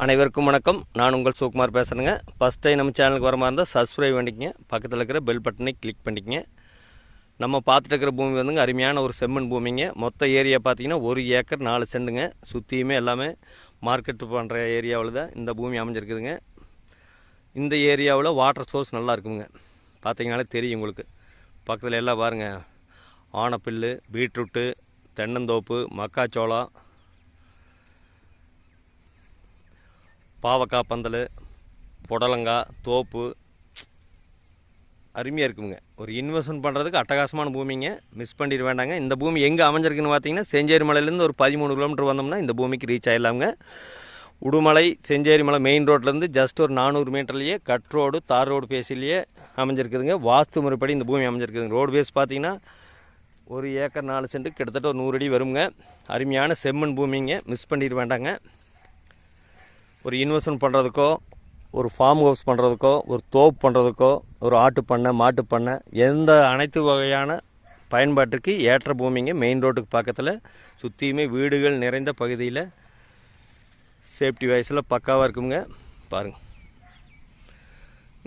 அனைவருக்கும் வணக்கம். நான் உங்கள் சுகுமார் பேசுகிறேங்க ஃபஸ்ட் டைம் நம்ம சேனலுக்கு வர மாதிரி இருந்தால் சப்ஸ்கிரைப் பண்ணிக்கங்க. பக்கத்தில் இருக்கிற பெல் பட்டனை கிளிக் பண்ணிக்கங்க. நம்ம பார்த்துட்டு இருக்கிற பூமி வந்துங்க அருமையான ஒரு செம்மண் பூமிங்க. மொத்த ஏரியா பார்த்தீங்கன்னா ஒரு ஏக்கர் நாலு செண்டுங்க. சுற்றியுமே எல்லாமே மார்க்கெட் பண்ணுற ஏரியாவில் தான் இந்த பூமி அமைஞ்சிருக்குதுங்க. இந்த ஏரியாவில் வாட்டர் சோர்ஸ் நல்லா இருக்குங்க. பார்த்தீங்கனாலே தெரியும் உங்களுக்கு. பக்கத்தில் எல்லாம் பாருங்கள் ஆனப்பில்லு பீட்ரூட்டு தென்னந்தோப்பு மக்காச்சோளம் பாவக்காய் பந்தல் புடலங்காய் தோப்பு. அருமையாக இருக்குங்க. ஒரு இன்வெஸ்ட்மெண்ட் பண்ணுறதுக்கு அட்டகாசமான பூமிங்க. மிஸ் பண்ணிட வேண்டாங்க. இந்த பூமி எங்கே அமைஞ்சிருக்குன்னு பார்த்தீங்கன்னா செஞ்சேரி மலையிலேருந்து ஒரு பதிமூணு கிலோமீட்டர் வந்தோம்னா இந்த பூமிக்கு ரீச் ஆகிடலாமுங்க உடுமலை செஞ்சேரி மலை மெயின் ரோட்லேருந்து ஜஸ்ட் ஒரு நானூறு மீட்டர்லேயே கட் ரோடு தார் ரோடு பேசிலேயே அமைஞ்சிருக்குதுங்க. வாஸ்து முறைப்படி இந்த பூமி அமைஞ்சிருக்குதுங்க. ரோடு பேஸ் பார்த்தீங்கன்னா ஒரு ஏக்கர் நாலு சென்ட்டு கிட்டத்தட்ட ஒரு நூறு அடி வருங்க. அருமையான செம்மண் பூமிங்க. மிஸ் பண்ணிட வேண்டாங்க. ஒரு இன்வெஸ்ட்மெண்ட் பண்ணுறதுக்கோ ஒரு ஃபார்ம் ஹவுஸ் பண்ணுறதுக்கோ ஒரு தோப்பு பண்ணுறதுக்கோ ஒரு ஆட்டு பண்ணை மாட்டு பண்ணை எந்த அனைத்து வகையான பயன்பாட்டிற்கு ஏற்ற பூமிங்க மெயின் ரோட்டுக்கு பக்கத்தில் சுற்றியுமே வீடுகள் நிறைந்த பகுதியில் சேஃப்டி வயசில் பக்காவாக இருக்குங்க. பாருங்கள்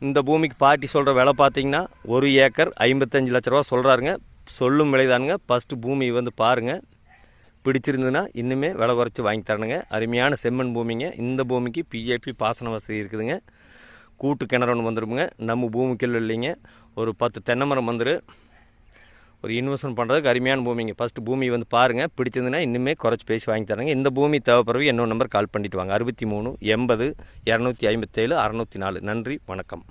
இந்த பூமிக்கு பாட்டி சொல்கிற விலை பார்த்தீங்கன்னா ஒரு ஏக்கர் ஐம்பத்தஞ்சு லட்ச ரூபா சொல்கிறாருங்க சொல்லும் விலைதானுங்க. ஃபஸ்ட்டு பூமி வந்து பாருங்கள் பிடிச்சிருந்ததுன்னா இன்னுமே விலை குறைச்சி வாங்கி தரணுங்க. அருமையான செம்மண் பூமிங்க. இந்த பூமிக்கு பிஏபி பாசன வசதி இருக்குதுங்க. கூட்டு கிணறு ஒன்று வந்துருமுங்க. நம்ம பூமிக்குள்ள இல்லைங்க. ஒரு பத்து தென்னை மரம் வந்துரு. ஒரு இன்வெஸ்ட்மெண்ட் பண்ணுறதுக்கு அருமையான பூமிங்க. ஃபஸ்ட்டு பூமி வந்து பாருங்கள் பிடிச்சதுன்னா இன்னுமே குறைச்சி பேசி வாங்கி தராங்க இந்த பூமி தேவைப்படுறது என்னோட நம்பர் கால் பண்ணிவிட்டு வாங்க. அறுபத்தி மூணு எண்பது இரநூத்தி ஐம்பத்தேழு அறநூற்றி நாலு. நன்றி வணக்கம்.